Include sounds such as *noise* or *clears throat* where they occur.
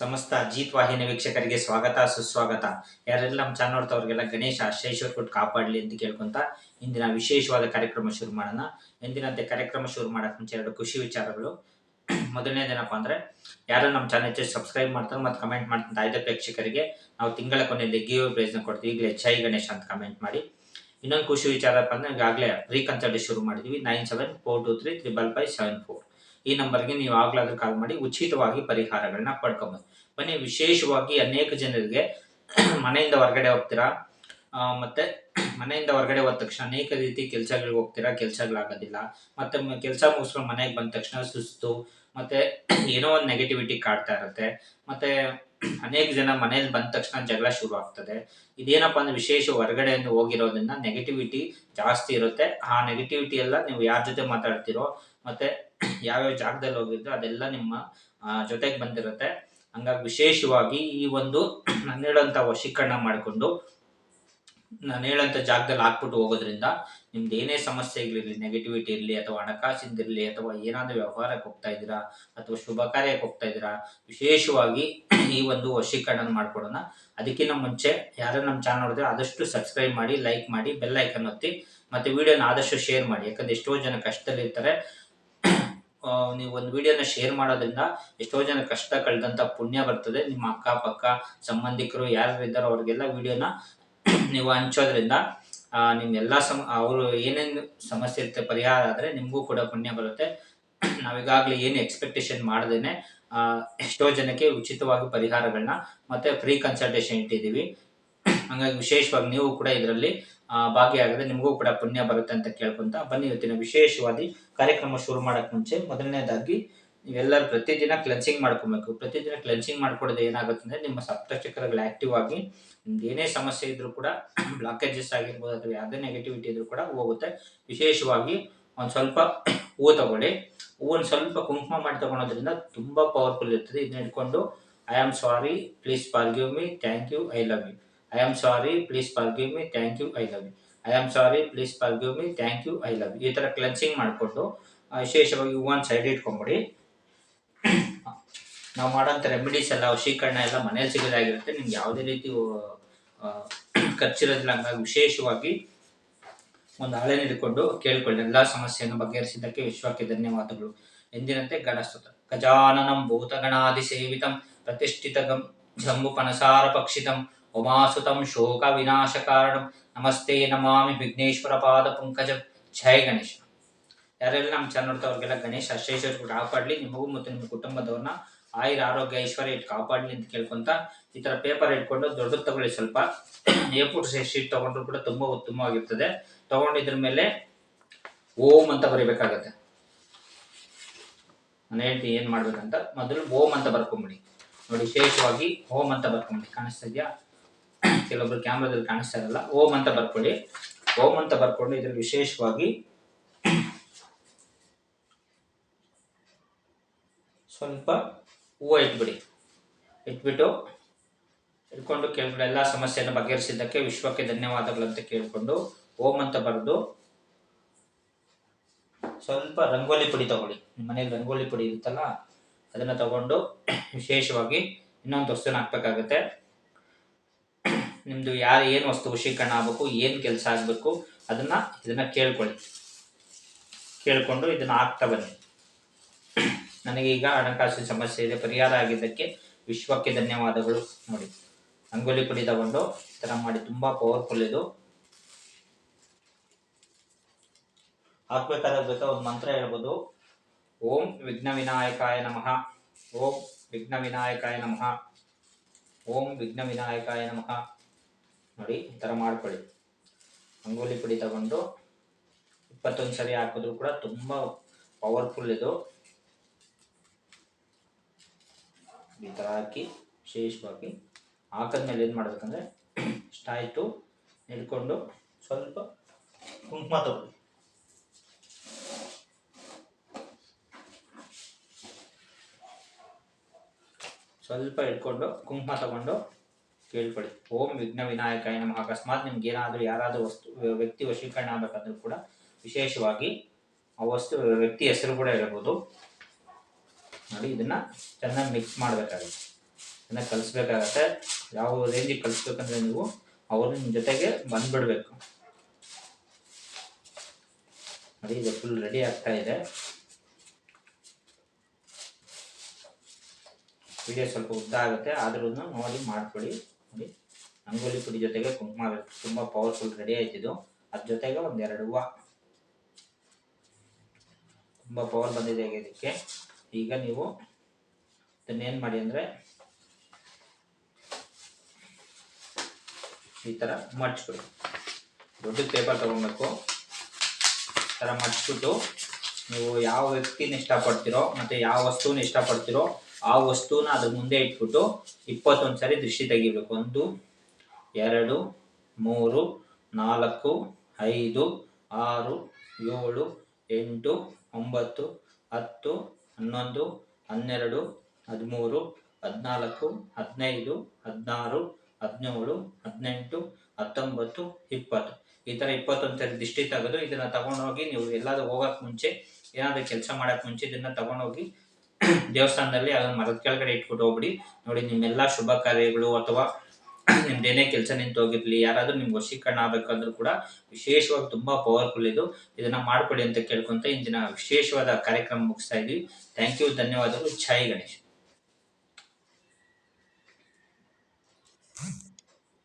ಸಮಸ್ತ ಅಜಿತ್ ವಾಹಿನಿ ವೀಕ್ಷಕರಿಗೆ ಸ್ವಾಗತ, ಸುಸ್ವಾಗತ. ಯಾರೆಲ್ಲ ನಮ್ಮ ಚಾನಲ್ ನೋಡ್ತವ್ರಿಗೆಲ್ಲ ಗಣೇಶ ಆಶ್ರಯಶ್ವರ್ ಕೊಟ್ಟು ಕಾಪಾಡಲಿ ಅಂತ ಕೇಳ್ಕೊಂತ ಇಂದಿನ ವಿಶೇಷವಾದ ಕಾರ್ಯಕ್ರಮ ಶುರು ಮಾಡೋಣ. ಎಂದಿನಂತೆ ಕಾರ್ಯಕ್ರಮ ಶುರು ಮಾಡಕ್ ಮುಂಚೆ ಎರಡು ಖುಷಿ ವಿಚಾರಗಳು. ಮೊದಲನೇದೇನಪ್ಪ ಅಂದ್ರೆ ಯಾರು ನಮ್ಮ ಚಾನಲ್ ಸಬ್ಸ್ಕ್ರೈಬ್ ಮಾಡ್ತಾರೆ ಮತ್ತೆ ಕಮೆಂಟ್ ಮಾಡ್ತಾರೆ ಆಯ್ದ ಪ್ರೇಕ್ಷಕರಿಗೆ ನಾವು ತಿಂಗಳ ಕೊನೆಯಲ್ಲಿ ಗಿವ್ ಪ್ರೈಸ್ನ ಕೊಡ್ತೀವಿ. ಈಗಲೇ ಚೈ ಗಣೇಶ ಅಂತ ಕಮೆಂಟ್ ಮಾಡಿ. ಇನ್ನೊಂದು ಖುಷಿ ವಿಚಾರಪ್ಪ ಅಂದ್ರೆ, ಈಗಾಗಲೇ ಫ್ರೀ ಕನ್ಸಲ್ಟ್ ಶುರು ಮಾಡಿದ್ವಿ. Nine seven four two three triple five seven four ಈ ನಂಬರ್ಗೆ ನೀವು ಆಗ್ಲಾದ್ರೂ ಕಾಲ್ ಮಾಡಿ ಉಚಿತವಾಗಿ ಪರಿಹಾರಗಳನ್ನ ಪಡ್ಕೊಬೋದು. ಬನ್ನಿ, ವಿಶೇಷವಾಗಿ ಅನೇಕ ಜನರಿಗೆ *clears throat* ಮನೆಯಿಂದ ಹೊರಗಡೆ ಹೋಗ್ತೀರಾ? ಮತ್ತೆ *clears throat* ಮನೆಯಿಂದ ಹೊರಗಡೆ ಹೋದ ತಕ್ಷಣ ಅನೇಕ ರೀತಿ ಕೆಲಸಗಳಿಗೆ ಹೋಗ್ತೀರಾ? ಕೆಲಸಗಳಾಗೋದಿಲ್ಲ. ಮತ್ತೆ ಕೆಲಸ ಮುಗಿಸ್ಕೊಂಡು ಮನೆಗೆ ಬಂದ ತಕ್ಷಣ ಸುಸ್ತು, ಮತ್ತೆ *clears throat* ಏನೋ ಒಂದು ನೆಗೆಟಿವಿಟಿ ಕಾಡ್ತಾ ಇರುತ್ತೆ. ಮತ್ತೆ ಅನೇಕ ಜನ ಮನೇಲಿ ಬಂದ ತಕ್ಷಣ ಜಗಳ ಶುರು ಆಗ್ತದೆ ಇದೇನಪ್ಪ ಅಂದ್ರೆ ವಿಶೇಷ ಹೊರಗಡೆಯಿಂದ ಹೋಗಿರೋದ್ರಿಂದ ನೆಗೆಟಿವಿಟಿ ಜಾಸ್ತಿ ಇರುತ್ತೆ. ಆ ನೆಗೆಟಿವಿಟಿ ಎಲ್ಲ ನೀವು ಯಾರ ಜೊತೆ ಮಾತಾಡ್ತಿರೋ, ಮತ್ತೆ ಯಾವ್ಯಾವ ಜಾಗದಲ್ಲಿ ಹೋಗಿದ್ರು ಅದೆಲ್ಲ ನಿಮ್ಮ ಜೊತೆಗೆ ಬಂದಿರುತ್ತೆ. ಹಂಗಾಗಿ ವಿಶೇಷವಾಗಿ ಈ ಒಂದು ನಾನು ಹೇಳೋಂಥ ವಶೀಕರಣ ಮಾಡಿಕೊಂಡು ನಾನು ಹೇಳೋಂಥ ಜಾಗದಲ್ಲಿ ಹಾಕ್ಬಿಟ್ಟು ಹೋಗೋದ್ರಿಂದ ನಿಮ್ದು ಏನೇ ಸಮಸ್ಯೆಗಳಿರಲಿ ನೆಗೆಟಿವಿಟಿ ಇರಲಿ ಅಥವಾ ಹಣಕಾಸಿಂದಿರಲಿ ಅಥವಾ ಏನಾದರೂ ವ್ಯವಹಾರಕ್ಕೆ ಹೋಗ್ತಾ ಇದ್ದೀರಾ ಅಥವಾ ಶುಭ ಕಾರ್ಯಕ್ಕೆ ಹೋಗ್ತಾ ಇದ್ದೀರಾ ವಿಶೇಷವಾಗಿ ಈ ಒಂದು ವಶೀಕರಣ ಮಾಡ್ಕೊಡೋಣ. ಅದಕ್ಕಿಂತ ಮುಂಚೆ ಯಾರು ನಮ್ಮ ಚಾನಲ್ ನೋಡಿದ್ರೆ ಆದಷ್ಟು ಸಬ್ಸ್ಕ್ರೈಬ್ ಮಾಡಿ ಲೈಕ್ ಮಾಡಿ ಬೆಲ್ ಐಕನ್ ಒತ್ತಿ ಮತ್ತೆ ವಿಡಿಯೋನ ಆದಷ್ಟು ಶೇರ್ ಮಾಡಿ. ಯಾಕಂದ್ರೆ ಎಷ್ಟೋ ಜನ ಕಷ್ಟದಲ್ಲಿ ಇರ್ತಾರೆ ಆ, ನೀವು ಒಂದು ವಿಡಿಯೋನ ಶೇರ್ ಮಾಡೋದ್ರಿಂದ ಎಷ್ಟೋ ಜನ ಕಷ್ಟ ಕಳೆದಂತ ಪುಣ್ಯ ಬರ್ತದೆ. ನಿಮ್ಮ ಅಕ್ಕಪಕ್ಕ, ಸಂಬಂಧಿಕರು ಯಾರು ಇದ್ದಾರೋ ಅವ್ರಿಗೆಲ್ಲ ವಿಡಿಯೋನ *clears throat* ನೀವು ಹಂಚೋದ್ರಿಂದ ನಿಮ್ಮೆಲ್ಲ ಸಮ, ಅವರು ಏನೇನು ಸಮಸ್ಯೆ ಇರುತ್ತೆ, ಪರಿಹಾರ ಆದರೆ ನಿಮಗೂ ಕೂಡ ಪುಣ್ಯ ಬರುತ್ತೆ. *clears throat* ನಾವೀಗಾಗಲೇ ಏನು ಎಕ್ಸ್ಪೆಕ್ಟೇಷನ್ ಮಾಡದೇನೆ ಎಷ್ಟೋ ಜನಕ್ಕೆ ಉಚಿತವಾಗಿ ಪರಿಹಾರಗಳನ್ನ ಮತ್ತೆ ಫ್ರೀ ಕನ್ಸಲ್ಟೇಷನ್ ಇಟ್ಟಿದ್ದೀವಿ. ಹಂಗಾಗಿ ವಿಶೇಷವಾಗಿ ನೀವು ಕೂಡ ಇದರಲ್ಲಿ ಭಾಗಿಯಾಗಿದ್ರೆ ನಿಮಗೂ ಕೂಡ ಪುಣ್ಯ ಬರುತ್ತೆ ಅಂತ ಕೇಳ್ಕೊಂತ ಬನ್ನಿ ಇವತ್ತಿನ ವಿಶೇಷವಾದಿ ಕಾರ್ಯಕ್ರಮ ಶುರು ಮಾಡಕ್ ಮುಂಚೆ ಮೊದಲನೇದಾಗಿ ನೀವೆಲ್ಲರೂ ಪ್ರತಿದಿನ ಕ್ಲೆನ್ಸಿಂಗ್ ಮಾಡ್ಕೊಬೇಕು. ಪ್ರತಿದಿನ ಕ್ಲೆನ್ಸಿಂಗ್ ಮಾಡ್ಕೊಡೋದು ಏನಾಗುತ್ತೆ ಅಂದ್ರೆ ನಿಮ್ಮ ಸಪ್ತಚಕ್ರಗಳು ಆಕ್ಟಿವ್ ಆಗಿ ನಿಮ್ಗೆ ಏನೇ ಸಮಸ್ಯೆ ಇದ್ರೂ ಕೂಡ *clears throat* ಬ್ಲಾಕೇಜಸ್ ಆಗಿರ್ಬೋದು ಅಥವಾ ಯಾವುದೇ ನೆಗೆಟಿವಿಟಿ ಇದ್ರೂ ಕೂಡ ಹೋಗುತ್ತೆ. ವಿಶೇಷವಾಗಿ ಒಂದು ಸ್ವಲ್ಪ *clears throat* ಹೂವು ತಗೊಳ್ಳಿ. ಹೂವನ್ನು ಸ್ವಲ್ಪ ಕುಂಕುಮ ಮಾಡಿ ತಗೊಳೋದ್ರಿಂದ ತುಂಬಾ ಪವರ್ಫುಲ್ ಇರ್ತದೆ. ಇದನ್ನ ಇಟ್ಕೊಂಡು I am sorry please forgive me thank you I love you I am sorry please forgive me thank you I love you I am sorry please forgive me thank you I love you ಈ ಥರ cleansing ಮಾಡಿಕೊಂಡು ವಿಶೇಷವಾಗಿ ಹೂವನ್ನು side ಇಟ್ಕೊಂಬಿಡಿ. *coughs* ನಾವು ಮಾಡೋಂಥ remedies ಎಲ್ಲ ಶ್ರೀಕರಣ ಎಲ್ಲ ಮನೇಲಿ ಸಿಗೋದಾಗಿರುತ್ತೆ. ನಿಮ್ಗೆ ಯಾವುದೇ ರೀತಿ *coughs* ಖರ್ಚಿರೋದಿಲ್ಲ. ಹಂಗಾಗಿ ವಿಶೇಷವಾಗಿ ಒಂದು ಹಳೆ ಹಿಡ್ಕೊಂಡು ಕೇಳ್ಕೊಳ್ಳಿ. ಎಲ್ಲ ಸಮಸ್ಯೆಯನ್ನು ಬಗೆಹರಿಸಿದ್ದಕ್ಕೆ ವಿಶ್ವಕ್ಕೆ ಧನ್ಯವಾದಗಳು. ಎಂದಿನಂತೆ ಗಣಸ್ತುತ ಗಜಾನನಂ ಭೂತಗಣಾದಿ ಸೇವಿತಂ ಪ್ರತಿಷ್ಠಿತ ಗಂ ಜಂಬು ಪನಸಾರ ಪಕ್ಷಿತಂ ಉಮಾಸುತಂ ಶೋಕ ವಿನಾಶ ಕಾರಣ ನಮಸ್ತೆ ನಮಾಮಿ ವಿಘ್ನೇಶ್ವರ ಪಾದ ಪಂಕಜ. ಜಯ ಗಣೇಶ. ಯಾರೆಲ್ಲ ನಮ್ಮ ಚಾನಲ್ ಗಣೇಶ ಗಣೇಶ ಕೂಡ ಕಾಪಾಡ್ಲಿ. ನಿಮಗೂ ಮತ್ತು ನಿಮ್ಮ ಕುಟುಂಬದವ್ರನ್ನ ಆಯುರ ಆರೋಗ್ಯ, ಐಶ್ವರ್ಯ ಇಟ್ಟು ಕಾಪಾಡ್ಲಿ ಅಂತ ಕೇಳ್ಕೊಂತ ಈ ತರ ಪೇಪರ್ ಇಟ್ಕೊಂಡು ದೊಡ್ಡದು ತಗೊಳ್ಳಿ ಸ್ವಲ್ಪ. ಎ ಫೋರ್ ಶೀಟ್ ತಗೊಂಡ್ರು ಕೂಡ ತುಂಬಾ ಉತ್ತಮವಾಗಿರ್ತದೆ. ತಗೊಂಡಿದ್ರ ಮೇಲೆ ಓಂ ಅಂತ ಬರಿಬೇಕಾಗತ್ತೆ. ನಾನು ಹೇಳ್ತೀನಿ ಏನ್ ಮಾಡ್ಬೇಕಂತ? ಮೊದಲು ಓಂ ಅಂತ ಬರ್ಕೊಂಬಿಡಿ. ನೋಡಿ ವಿಶೇಷವಾಗಿ ಓಂ ಅಂತ ಬರ್ಕೊಂಬಿಡಿ. ಕಾಣಿಸ್ತಾ ಇದೆಯಾ? ಕೆಲವೊಬ್ರು ಕ್ಯಾಮ್ರಾದಲ್ಲಿ ಕಾಣಿಸ್ತಾ ಇರಲ್ಲ ಓಮ್ ಅಂತ ಬರ್ಕೊಳ್ಳಿ. ಓಮ್ ಅಂತ ಬರ್ಕೊಂಡು ಇದ್ರಲ್ಲಿ ವಿಶೇಷವಾಗಿ ಸ್ವಲ್ಪ ಹೂವು ಇಟ್ಬಿಡಿ. ಇಟ್ಬಿಟ್ಟು ಇಟ್ಕೊಂಡು ಕೆಳಗಡೆ ಎಲ್ಲ ಸಮಸ್ಯೆಯನ್ನು ಬಗೆಹರಿಸಿದ್ದಕ್ಕೆ ವಿಶ್ವಕ್ಕೆ ಧನ್ಯವಾದಗಳು ಅಂತ ಕೇಳಿಕೊಂಡು ಓಂ ಅಂತ ಬರೆದು ಸ್ವಲ್ಪ ರಂಗೋಲಿ ಪುಡಿ ತಗೊಳ್ಳಿ. ನಿಮ್ಮ ಮನೇಲಿ ರಂಗೋಲಿ ಪುಡಿ ಇರುತ್ತಲ್ಲ, ಅದನ್ನ ತಗೊಂಡು ವಿಶೇಷವಾಗಿ ಇನ್ನೊಂದು ವಸ್ತುನ ಹಾಕ್ಬೇಕಾಗತ್ತೆ. ನಿಮ್ದು ಯಾರು ಏನು ವಸ್ತು ವಶೀಕರಣ ಆಗಬೇಕು, ಏನು ಕೆಲಸ ಆಗಬೇಕು, ಅದನ್ನ ಇದನ್ನ ಕೇಳ್ಕೊಳ್ಳಿ. ಕೇಳ್ಕೊಂಡು ಇದನ್ನ ಆಗ್ತಾ ಬನ್ನಿ. ನನಗೀಗ ಹಣಕಾಸಿನ ಸಮಸ್ಯೆ ಇದೆ, ಪರಿಹಾರ ಆಗಿದ್ದಕ್ಕೆ ವಿಶ್ವಕ್ಕೆ ಧನ್ಯವಾದಗಳು ನೋಡಿ. ರಂಗೋಲಿ ಪುಡಿ ತಗೊಂಡು ಈ ಥರ ಮಾಡಿ, ತುಂಬಾ ಪವರ್ಫುಲ್ ಇದು. ಹಾಕ್ಬೇಕಾದ ಬೇಕಾ ಒಂದು ಮಂತ್ರ ಹೇಳ್ಬೋದು. ಓಂ ವಿಘ್ನ ವಿನಾಯಕಾಯ ನಮಃ. ಓಂ ವಿಘ್ನ ವಿನಾಯಕಾಯ ನಮಃ. ಓಂ ವಿಘ್ನ ವಿನಾಯಕಾಯ ನಮಃ. ನೋಡಿ, ಈ ಥರ ಮಾಡ್ಕೊಳ್ಳಿ. ರಂಗೋಲಿ ಪುಡಿ ತಗೊಂಡು ಇಪ್ಪತ್ತೊಂದು ಸರಿ ಹಾಕಿದ್ರು ಕೂಡ ತುಂಬ ಪವರ್ಫುಲ್ ಇದು. ಈ ಥರ ಹಾಕಿ, ವಿಶೇಷವಾಗಿ ಹಾಕಿದ್ಮೇಲೆ ಏನು ಮಾಡಬೇಕಂದ್ರೆ ಆಯಿತು ಹಿಡ್ಕೊಂಡು ಸ್ವಲ್ಪ ಕುಂಕುಮ ತಗೊಳ್ಳಿ. ಸ್ವಲ್ಪ ಹಿಡ್ಕೊಂಡು ಕುಂಕುಮ ತಗೊಂಡು ಕೇಳ್ಕೊಳ್ಳಿ ಓಂ ವಿಘ್ನ ವಿನಾಯಕಾಯ ನಮಃ. ಅಕಸ್ಮಾತ್ ನಿಮ್ಗೆ ಏನಾದರೂ ಯಾರಾದರೂ ವಸ್ತು, ವ್ಯಕ್ತಿ ವಶೀಕರಣ ಆಗಬೇಕಾದರೂ ಕೂಡ ವಿಶೇಷವಾಗಿ ಆ ವಸ್ತು, ವ್ಯಕ್ತಿ ಹೆಸರು ಕೂಡ ಇರಬಹುದು ನೋಡಿ, ಇದನ್ನ ಚೆನ್ನಾಗಿ ಮಿಕ್ಸ್ ಮಾಡಬೇಕಾಗುತ್ತೆ. ಚೆನ್ನಾಗಿ ಕಲಿಸ್ಬೇಕಾಗತ್ತೆ. ಯಾವ ರೇಂಜಿಗೆ ಕಲಿಸ್ಬೇಕಂದ್ರೆ ನೀವು ಅವರು ನಿಮ್ಮ ಜೊತೆಗೆ ಬಂದ್ಬಿಡ್ಬೇಕು. ನೋಡಿ, ಇದು ಫುಲ್ ರೆಡಿ ಆಗ್ತಾ ಇದೆ. ವಿಡಿಯೋ ಸ್ವಲ್ಪ ಉದ್ದ ಆಗುತ್ತೆ. ಆದ್ರೂ ನೋಡಿ, ಮಾಡ್ಕೊಳ್ಳಿ. ನೋಡಿ. ರಂಗೋಲಿ ಪುಡಿ ಜೊತೆಗೆ ಕುಂಕುಮ ತುಂಬಾ ಪವರ್ಫುಲ್ ರೆಡಿ ಆಯ್ತಿದ್ದು ಅದ್ರ ಜೊತೆಗೆ ಒಂದೆರಡು ಹೂವು. ತುಂಬಾ ಪವರ್ ಬಂದಿದೆ ಇದಕ್ಕೆ. ಈಗ ನೀವು ಇದನ್ನೇನು ಮಾಡಿ ಅಂದ್ರೆ ಈ ತರ ಮಡ್ಚ್ಬಿಡಿ ದೊಡ್ಡ ಪೇಪರ್ ತಗೊಬೇಕು. ಈ ತರ ಮಡ್ಚ್ಬಿಟ್ಟು ನೀವು ಯಾವ ವ್ಯಕ್ತಿನ ಇಷ್ಟಪಡ್ತೀರೋ ಮತ್ತೆ ಯಾವ ವಸ್ತುನ ಇಷ್ಟಪಡ್ತೀರೋ ಆ ವಸ್ತುನ ಅದ್ರ ಮುಂದೆ ಇಟ್ಬಿಟ್ಟು ಇಪ್ಪತ್ತೊಂದು ಸಾರಿ ದೃಷ್ಟಿ ತೆಗಿಬೇಕು. ಒಂದು, ಎರಡು, ಮೂರು, ನಾಲ್ಕು, ಐದು, ಆರು, ಏಳು, ಎಂಟು, ಒಂಬತ್ತು, ಹತ್ತು, ಹನ್ನೊಂದು, ಹನ್ನೆರಡು, ಹದಿಮೂರು, ಹದಿನಾಲ್ಕು, ಹದಿನೈದು, ಹದಿನಾರು, ಹದಿನೇಳು, ಹದಿನೆಂಟು, ಹತ್ತೊಂಬತ್ತು, ಇಪ್ಪತ್ತು. ಈ ಥರ ಇಪ್ಪತ್ತೊಂದು ಸರಿ ದೃಷ್ಟಿ ತೆಗೆದು ಇದನ್ನು ತಗೊಂಡೋಗಿ ನೀವು ಎಲ್ಲಾದ್ರೂ ಹೋಗೋಕೆ ಮುಂಚೆ, ಏನಾದರೂ ಕೆಲಸ ಮಾಡೋಕೆ ಮುಂಚೆ ಇದನ್ನು ತಗೊಂಡೋಗಿ ದೇವಸ್ಥಾನದಲ್ಲಿ ಅದನ್ನ ಮರದ ಕೆಳಗಡೆ ಇಟ್ಬಿಟ್ಟು ಹೋಗ್ಬಿಡಿ. ನೋಡಿ, ನಿಮ್ಮೆಲ್ಲ ಶುಭ ಕಾರ್ಯಗಳು ಅಥವಾ ನಿಮ್ದೇನೇ ಕೆಲಸ ನಿಂತು ಹೋಗಿರ್ಲಿ, ಯಾರಾದ್ರೂ ನಿಮ್ಗೆ ವಶೀಕರಣ ಆಗ್ಬೇಕಂದ್ರೂ ಕೂಡ ವಿಶೇಷವಾಗಿ ತುಂಬಾ ಪವರ್ಫುಲ್ ಇದು. ಇದನ್ನ ಮಾಡ್ಕೊಳ್ಳಿ ಅಂತ ಕೇಳ್ಕೊಂತ ಇಂದಿನ ವಿಶೇಷವಾದ ಕಾರ್ಯಕ್ರಮ ಮುಗಿಸ್ತಾ ಇದೀವಿ. ಥ್ಯಾಂಕ್ ಯು ಧನ್ಯವಾದಗಳು. ಛಾಯಿ ಗಣೇಶ್.